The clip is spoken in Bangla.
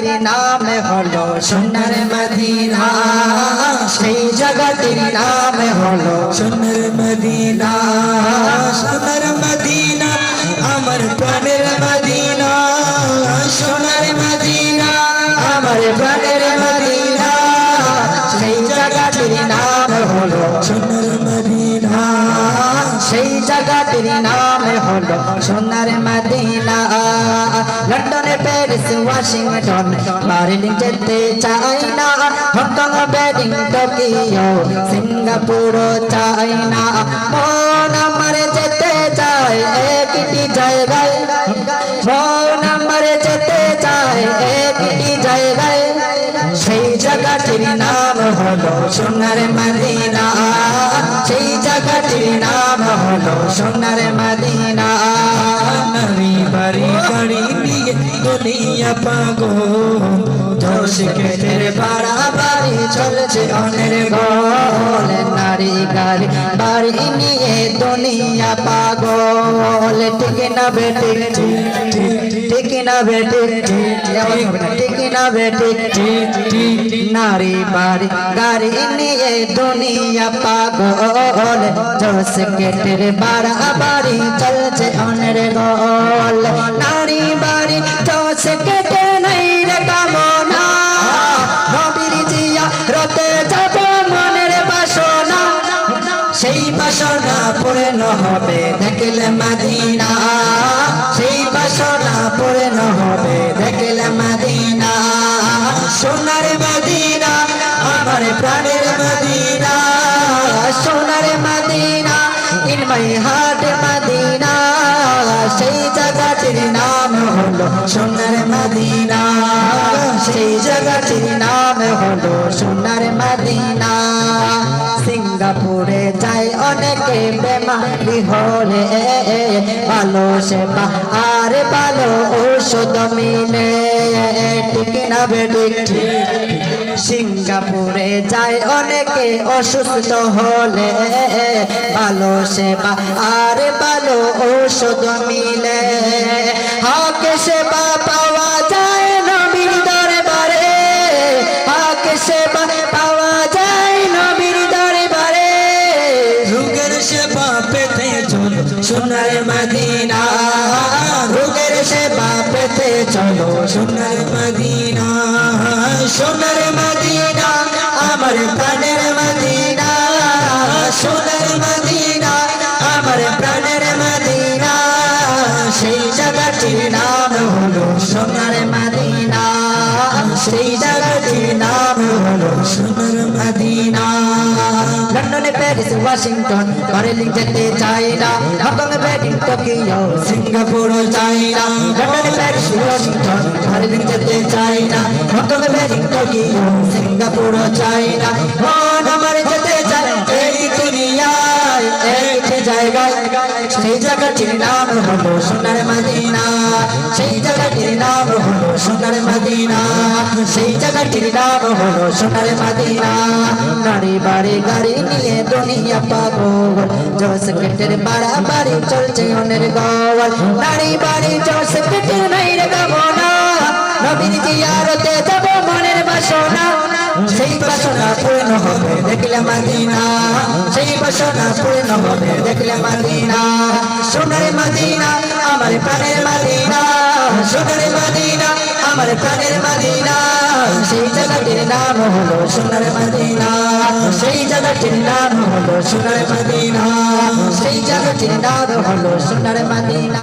জায়গাটির নাম হলো সোনার মদিনা। সেই জায়গাটির নাম হলো সোনার মদিনা। সোনার মদিনা, আমার প্রাণের মদিনা। সোনার মদিনা, আমার প্রাণের সেই জায়গাটির নাম হলো সোনার মদিনা। লন্ডনে, প্যারিস, ওয়াশিংটন, বার্লিন যেতে চাই না। হংকং বেডিং টোকিও, সিঙ্গাপুর চাই না। মন আমার যেতে চায় একটি জায়গায়। মন আমার যেতে চায় একটি জায়গায়। সেই জায়গাটির নাম হলো সোনার মদিনা। দুনিয়া পাগো জোশ কেটের পাড়া বাড়ি চলছে অনের গোল নারী গাড়ি, বাড়ি নিয়ে দুনিয়া পাগল। ঠিক না বেটে ঠিক না বেটে ঠিক না বেটে নারী বাড়ি, গাড়ি নিয়ে দুনিয়া পাগল। জোস কেটের বাড়া বাড়ি চলছে অনের গোল পূর্ণ হবে, দেখলে মাদিনা। সেই বাসনা পূর্ণ হবে, দেখলে মাদিনা। সোনার মদিনা, আমার প্রাণের মদিনা। সোনার Medina in my heart Medina. সেই জায়গাটির নাম হলো সোনার মদিনা। সেই জায়গাটির নাম হলো সোনার মদিনা। সিঙ্গাপুরে যায় অনেকে বেমারি হলে ভালো সেবা, আর ভালো ঔষধ মিলে। ঠিক না সিঙ্গাপুরে যায় অনেকে অসুস্থ হলে ভালো সেবা, আর ভালো ঔষধ মিলে। হাকে সেবা সেবা পেতে চলো সোনার মদিনা রোগের সেবা পেতে চলো সোনার মদিনা সোনার মদিনা আমার প্রাণের মদিনা সোনার মদিনা আমার প্রাণের মদিনা সেই জায়গাটির নাম হলো সোনার মদিনা সেই জায়গাটির নাম লন্ডনে প্যারিস, ওয়াশিংটন বার্লিন যেতে চাই না। হংকং বেডিং টোকিও সিঙ্গাপুর চাই না। লন্ডনে প্যারিস, ওয়াশিংটন বার্লিন যেতে চাই না। হংকং বেডিং টোকিও সিঙ্গাপুর চাই না। মন আমার সেই জায়গাটির নাম হলো সোনার মদিনা। সেই জায়গাটির নাম হলো সোনার মদিনা। সেই জায়গাটির নাম হলো সোনার মদিনা। নারী বাড়ি, গাড়ি নিয়ে দুনিয়া পাগল জোস কেটের বাড়া বাড়ি চলছে অনের গওয়াল নারী বাড়ি জোস কেটের নাই রে গাবনা নবীর জিয়ারতে যাব মনের বাসনা। সেই বাসনা পূর্ণ হবে, দেখলে মদিনা। সেই বাসনা পূর্ণ হবে, দেখলে মদিনা। সোনার মদিনা, আমার প্রাণের মদিনা। সোনার মদিনা, আমার প্রাণের মদিনা। সেই জায়গাটির নাম হলো সোনার মদিনা। সেই জায়গাটির নাম হলো সোনার মদিনা। সেই জায়গাটির নাম হলো সোনার মদিনা।